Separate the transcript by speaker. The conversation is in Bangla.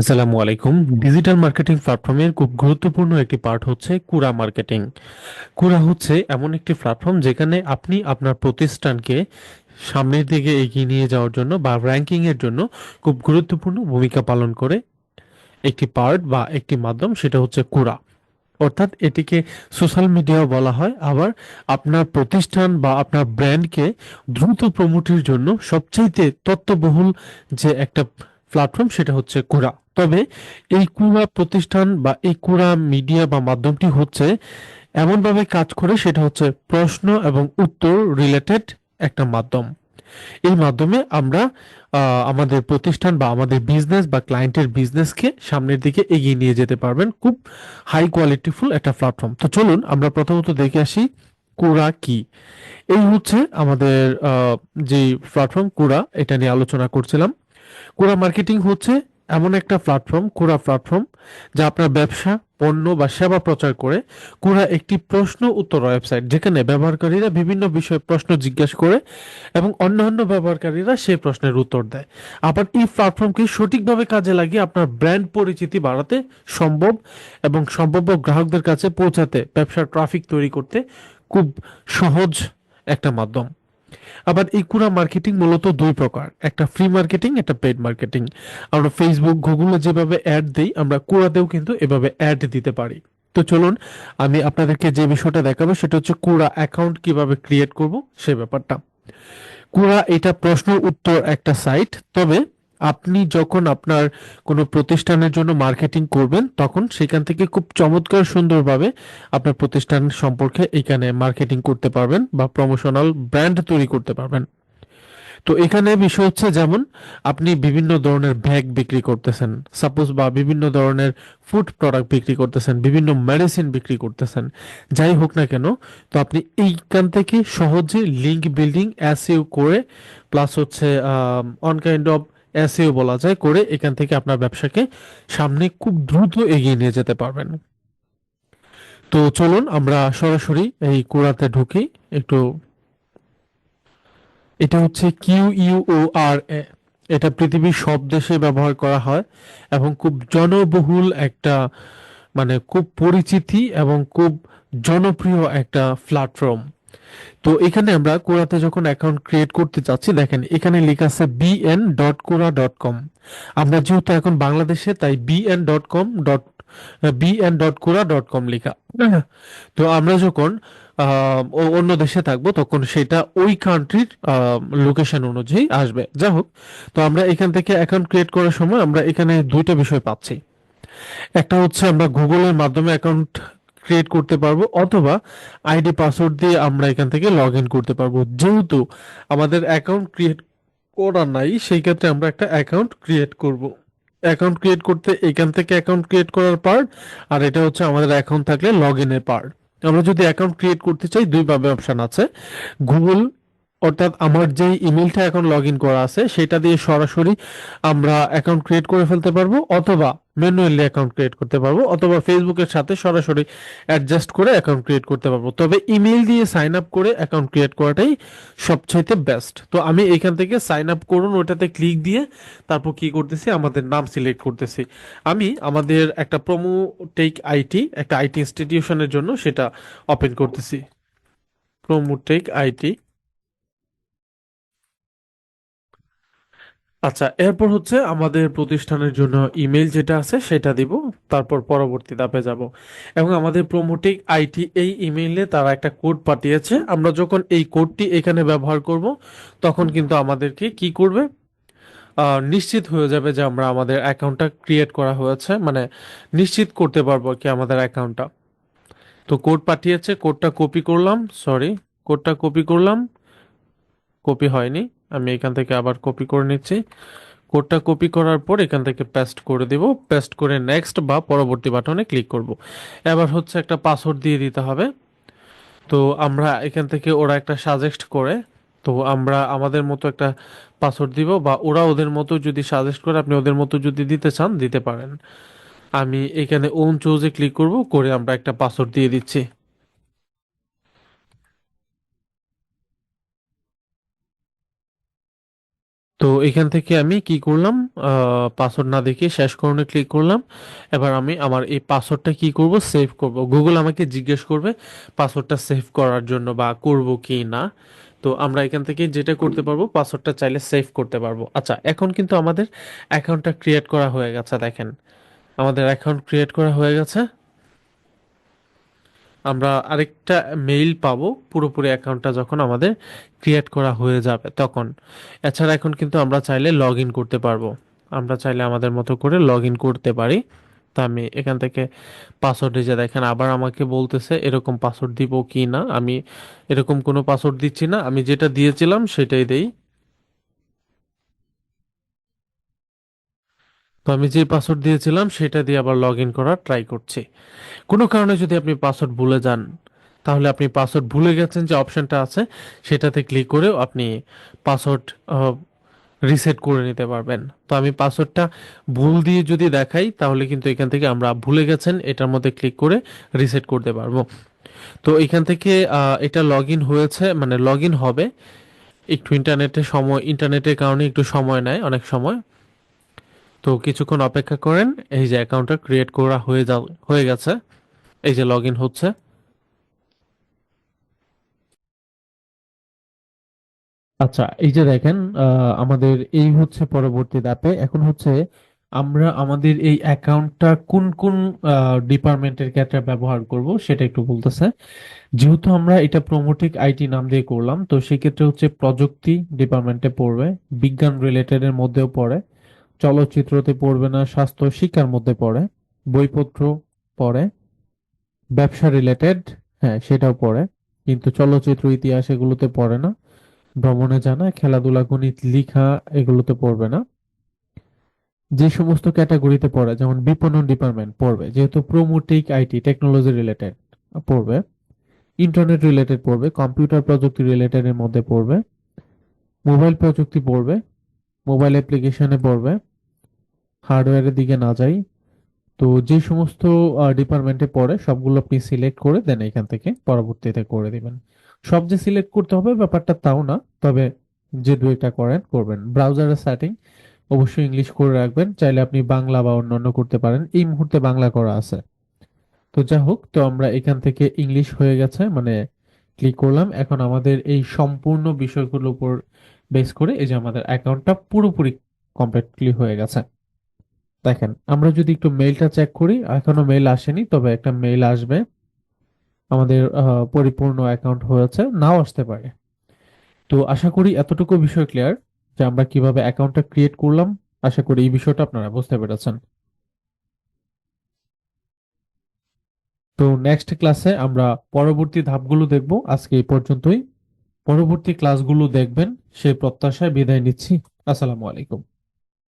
Speaker 1: আসসালামু আলাইকুম। ডিজিটাল মার্কেটিং প্ল্যাটফর্মের খুব গুরুত্বপূর্ণ একটি পার্ট হচ্ছে কুরা মার্কেটিং কুরা হচ্ছে এমন একটি প্ল্যাটফর্ম যেখানে আপনি আপনার প্রতিষ্ঠানকে সামনের দিকে এগিয়ে নিয়ে যাওয়ার জন্য বা র্যাঙ্কিং এর জন্য খুব গুরুত্বপূর্ণ ভূমিকা পালন করে একটি পার্ট বা একটি মাধ্যম, সেটা হচ্ছে কুরা অর্থাৎ এটিকে সোশ্যাল মিডিয়াও বলা হয়। আবার আপনার প্রতিষ্ঠান বা আপনার ব্র্যান্ডকে দ্রুত প্রমোটের জন্য সবচাইতে তথ্যবহুল যে একটা প্ল্যাটফর্ম সেটা হচ্ছে কুরা তবে এই কুরা প্রতিষ্ঠান বা এই কুরা মিডিয়া বা মাধ্যমটি হচ্ছে এমনভাবে কাজ করে, সেটা হচ্ছে প্রশ্ন এবং উত্তর রিলেটেড একটা মাধ্যম। এই মাধ্যমে আমরা আমাদের প্রতিষ্ঠান বা আমাদের বিজনেস বা ক্লায়েন্টের বিজনেসকে সামনের দিকে এগিয়ে নিয়ে যেতে পারবেন। খুব হাই কোয়ালিটিফুল একটা প্ল্যাটফর্ম তো চলুন আমরা প্রথমত দেখে আসি কুরা কি। এই হচ্ছে আমাদের যে প্ল্যাটফর্ম কুরা এটা নিয়ে আলোচনা করছিলাম। কুরা মার্কেটিং হচ্ছে এমন একটা প্ল্যাটফর্ম কুরা প্ল্যাটফর্ম যা আপনার ব্যবসা, পণ্য বা সেবা প্রচার করে। কুরা একটি প্রশ্ন উত্তর ওয়েবসাইট যেখানে ব্যবহারকারীরা বিভিন্ন বিষয়ে প্রশ্ন জিজ্ঞেস করে এবং অন্যান্য ব্যবহারকারীরা সেই প্রশ্নের উত্তর দেয়। আবার এই প্ল্যাটফর্মকে সঠিকভাবে কাজে লাগিয়ে আপনার ব্র্যান্ড পরিচিতি বাড়াতে সম্ভব এবং সম্ভাব্য গ্রাহকদের কাছে পৌঁছাতে ব্যবসার ট্রাফিক তৈরি করতে খুব সহজ একটা মাধ্যম। আবার এই কুরা মার্কেটিং মূলত দুই প্রকার, একটা ফ্রি মার্কেটিং একটা পেড মার্কেটিং আমরা ফেসবুক গুগলে যেভাবে অ্যাড দিই, আমরা কুড়াতেও কিন্তু এভাবে অ্যাড দিতে পারি। তো চলুন, আমি আপনাদেরকে যে বিষয়টা দেখাবো, সেটা হচ্ছে কুড়া অ্যাকাউন্ট কীভাবে ক্রিয়েট করব, সে ব্যাপারটা। কুড়া এটা প্রশ্ন উত্তর একটা সাইট তবে আপনি যখন আপনার কোনো প্রতিষ্ঠানের জন্য মার্কেটিং করবেন, তখন সেখান থেকে খুব চমৎকার সুন্দরভাবে আপনার প্রতিষ্ঠান সম্পর্কে এখানে মার্কেটিং করতে পারবেন বা প্রমোশনাল ব্র্যান্ড তৈরি করতে পারবেন। তো এখানে বিষয় হচ্ছে যেমন, আপনি বিভিন্ন ধরনের ব্যাগ বিক্রি করতেছেন। সাপোজ বা বিভিন্ন ধরনের ফুড প্রোডাক্ট বিক্রি করতেছেন, বিভিন্ন মেডিসিন বিক্রি করতেছেন। যাই হোক না কেন, তো আপনি এইখান থেকে সহজে লিঙ্ক বিল্ডিং এসইও করে প্লাস হচ্ছে অন কাইন্ড অফ এসইও বলা যায়, করে এখান থেকে আপনার ব্যবসাকে সামনে খুব দ্রুত এগিয়ে নিয়ে যেতে পারবেন। তো চলুন আমরা সরাসরি এই কোরাতে ঢুকি। একটু এটা হচ্ছে কিউ ইউ ও আর এ এটা পৃথিবীর সব দেশে ব্যবহার করা হয় এবং খুব জনবহুল একটা মানে খুব পরিচিতি এবং খুব জনপ্রিয় একটা প্ল্যাটফর্ম তো এখানে আমরা কোরাতে যখন অ্যাকাউন্ট ক্রিয়েট করতে চাচ্ছি, দেখেন এখানে লেখা আছে BN dot Quora dot com আমরা যেহেতু এখন বাংলাদেশে, তাই BN dot com dot BN dot Quora dot com লেখা। তো আমরা যখন অন্য দেশে থাকব, তখন সেটা ওই কান্ট্রির লোকেশন অনুযায়ী আসবে। যাই হোক, তো আমরা এখান থেকে অ্যাকাউন্ট ক্রিয়েট করার সময় আমরা এখানে দুইটা বিষয় পাচ্ছি। একটা হচ্ছে আমরা গুগলের মাধ্যমে অ্যাকাউন্ট ক্রিয়েট করতে পারব, অথবা আইডি পাসওয়ার্ড দিয়ে আমরা এখান থেকে লগ ইন করতে পারব। যেহেতু আমাদের অ্যাকাউন্ট ক্রিয়েট করা নাই, সেই ক্ষেত্রে আমরা একটা অ্যাকাউন্ট ক্রিয়েট করব। অ্যাকাউন্ট ক্রিয়েট করতে এখান থেকে অ্যাকাউন্ট ক্রিয়েট করার পার্ট আর এটা হচ্ছে আমাদের অ্যাকাউন্ট থাকলে লগ ইনের পার্ট আমরা যদি অ্যাকাউন্ট ক্রিয়েট করতে চাই, দুইভাবে অপশান আছে। গুগল অর্থাৎ আমার যেই ইমেলটা এখন লগ ইন করা আছে, সেটা দিয়ে সরাসরি আমরা অ্যাকাউন্ট ক্রিয়েট করে ফেলতে পারব, অথবা ম্যানুয়ালি অ্যাকাউন্ট ক্রিয়েট করতে পারব, অথবা ফেসবুকের সাথে সরাসরি অ্যাডজাস্ট করে অ্যাকাউন্ট ক্রিয়েট করতে পারব। তবে ইমেল দিয়ে সাইন আপ করে অ্যাকাউন্ট ক্রিয়েট করাটাই সবচাইতে বেস্ট তো আমি এখান থেকে সাইন আপ করুন ওটাতে ক্লিক দিয়ে তারপর কি করতেছি, আমাদের নাম সিলেক্ট করতেছি। আমি আমাদের একটা প্রোমো টেক আইটি একটা আইটি ইনস্টিটিউশনের জন্য সেটা ওপেন করতেছি। প্রোমোটেক আইটি আচ্ছা এরপর হচ্ছে আমাদের প্রতিষ্ঠানের জন্য ইমেল যেটা আছে সেটা দিব, তারপর পরবর্তী ধাপে যাব। এবং আমাদের প্রোমোটিক আইটি এই ইমেইলে তারা একটা কোড পাঠিয়েছে। আমরা যখন এই কোডটি এখানে ব্যবহার করব, তখন কিন্তু আমাদেরকে কি করবে? নিশ্চিত হয়ে যাবে যে আমরা আমাদের অ্যাকাউন্টটা ক্রিয়েট করা হয়েছে মানে নিশ্চিত করতে পারব কি আমাদের অ্যাকাউন্টটা। তো কোড পাঠিয়েছে, কোডটা কপি করলাম, সরি, কোডটা কপি করলাম, কপি হয়নি। আমি এখান থেকে আবার কপি করে নিচ্ছি। কোডটা কপি করার পর এখান থেকে পেস্ট করে দেব। পেস্ট করে নেক্সট বা পরবর্তী বাটনে ক্লিক করব। এবার হচ্ছে একটা পাসওয়ার্ড দিয়ে দিতে হবে। তো আমরা এখান থেকে ওরা একটা সাজেস্ট করে, তো আমরা আমাদের মতো একটা পাসওয়ার্ড দিব বা ওরা ওদের মতো যদি সাজেস্ট করে, আপনি ওদের মতো যদি দিতে চান, দিতে পারেন। আমি এখানে ওন চুজে ক্লিক করব, করে আমরা একটা পাসওয়ার্ড দিয়ে দিচ্ছি। তো এখান থেকে আমি কি করলাম? পাসওয়ার্ড না দেখে শেষ করণে ক্লিক করলাম। এবার আমি আমার এই পাসওয়ার্ডটা কি করব? সেভ করব। গুগল আমাকে জিজ্ঞেস করবে পাসওয়ার্ডটা সেভ করার জন্য বা করব কি না? তো আমরা এখান থেকে যেটা করতে পারব পাসওয়ার্ডটা চাইলে সেভ করতে পারব। আচ্ছা এখন কিন্তু আমাদের অ্যাকাউন্টটা ক্রিয়েট করা হয়ে গেছে, দেখেন। আমাদের অ্যাকাউন্ট ক্রিয়েট করা হয়ে গেছে। আমরা আরেকটা মেইল পাবো পুরোপুরি অ্যাকাউন্টটা যখন আমাদের ক্রিয়েট করা হয়ে যাবে তখন। এছাড়া এখন কিন্তু আমরা চাইলে লগ ইন করতে পারব। আমরা চাইলে আমাদের মতো করে লগ ইন করতে পারি। তা আমি এখান থেকে পাসওয়ার্ড যে দেখেন, আবার আমাকে বলতেছে এরকম পাসওয়ার্ড দিব কি না। আমি এরকম কোনো পাসওয়ার্ড দিচ্ছি না। আমি যেটা দিয়েছিলাম সেটাই দেই। তো আমি যে পাসওয়ার্ড দিয়েছিলাম, সেটা দিয়ে আবার লগ ইন করার ট্রাই করছি। কোনো কারণে যদি আপনি পাসওয়ার্ড ভুলে যান, তাহলে আপনি পাসওয়ার্ড ভুলে গেছেন যে অপশনটা আছে, সেটাতে ক্লিক করেও আপনি পাসওয়ার্ড রিসেট করে নিতে পারবেন। তো আমি পাসওয়ার্ডটা ভুল দিয়ে যদি দেখাই, তাহলে কিন্তু এখান থেকে আমরা ভুলে গেছেন, এটার মধ্যে ক্লিক করে রিসেট করতে পারব। তো এখান থেকে এটা লগ ইন হয়েছে মানে লগ ইন হবে। একটু ইন্টারনেটের সময় ইন্টারনেটের কারণে একটু সময় নেয়, অনেক সময়। তো কিছুক্ষণ অপেক্ষা করেন, এই যে অ্যাকাউন্টটা ক্রিয়েট করা হয়ে যা হয়ে গেছে। এই যে লগ হচ্ছে। আচ্ছা এই যে দেখেন আমাদের এই হচ্ছে পরবর্তী ধাপে। এখন হচ্ছে আমরা আমাদের এই অ্যাকাউন্টটা কোন কোন ডিপার্টমেন্টের ক্ষেত্রে ব্যবহার করব সেটা একটু বলতেছে। যেহেতু আমরা এটা প্রোমোটিক আইটি নাম দিয়ে করলাম, তো সেক্ষেত্রে হচ্ছে প্রযুক্তি ডিপার্টমেন্টে পড়বে, বিজ্ঞান রিলেটেড এর মধ্যেও পড়ে। চলচ্চিত্রতে পড়বে না, স্বাস্থ্য শিক্ষার মধ্যে পড়ে, বইপত্র পড়ে, ব্যবসা রিলেটেড হ্যাঁ সেটাও পড়ে, কিন্তু চলচ্চিত্র ইতিহাস এগুলোতে পড়ে না, ভ্রমণে জানা খেলাধুলা, গণিত, লিখা এগুলোতে পড়বে না। যে সমস্ত ক্যাটাগরিতে পড়ে, যেমন বিপণন ডিপার্টমেন্ট পড়বে, যেহেতু প্রোমোটিক আইটি টেকনোলজি রিলেটেড পড়বে ইন্টারনেট রিলেটেড পড়বে কম্পিউটার প্রযুক্তি রিলেটেড এর মধ্যে পড়বে মোবাইল প্রযুক্তি পড়বে মোবাইল অ্যাপ্লিকেশনে পড়বে। হার্ডওয়্যারের দিকে না যাই। তো যে সমস্ত ডিপার্টমেন্টে পড়ে, সবগুলো আপনি সিলেক্ট করে দেন এখান থেকে, পরবর্তীতে করে দিবেন। সব যে সিলেক্ট করতে হবে ব্যাপারটা তাও না, তবে যে দু একটা করেন, করবেন। ব্রাউজারের সেটিং অবশ্যই ইংলিশ করে রাখবেন। চাইলে আপনি বাংলা বা অন্যান্য করতে পারেন। এই মুহূর্তে বাংলা করা আছে। তো যা হোক, তো আমরা এখান থেকে ইংলিশ হয়ে গেছে মানে ক্লিক করলাম। এখন আমাদের এই সম্পূর্ণ বিষয়গুলোর উপর বেস করে এই যে আমাদের অ্যাকাউন্টটা পুরোপুরি কমপ্লিটলি হয়ে গেছে। দেখেন, আমরা যদি একটু মেইলটা চেক করি, এখনও মেইল আসেনি, তবে একটা মেইল আসবে। আমাদের পরিপূর্ণ অ্যাকাউন্ট হয়েছে, নাও আসতে পারে। তো আশা করি এতটুকু বিষয় ক্লিয়ার যে আমরা কীভাবে অ্যাকাউন্টটা ক্রিয়েট করলাম। আশা করি এই বিষয়টা আপনারা বুঝতে পেরেছেন। তো নেক্সট ক্লাসে আমরা পরবর্তী ধাপগুলো দেখব। আজকে এই পর্যন্তই। পরবর্তী ক্লাসগুলো দেখবেন সেই প্রত্যাশায় বিদায় নিচ্ছি। আসসালামু আলাইকুম।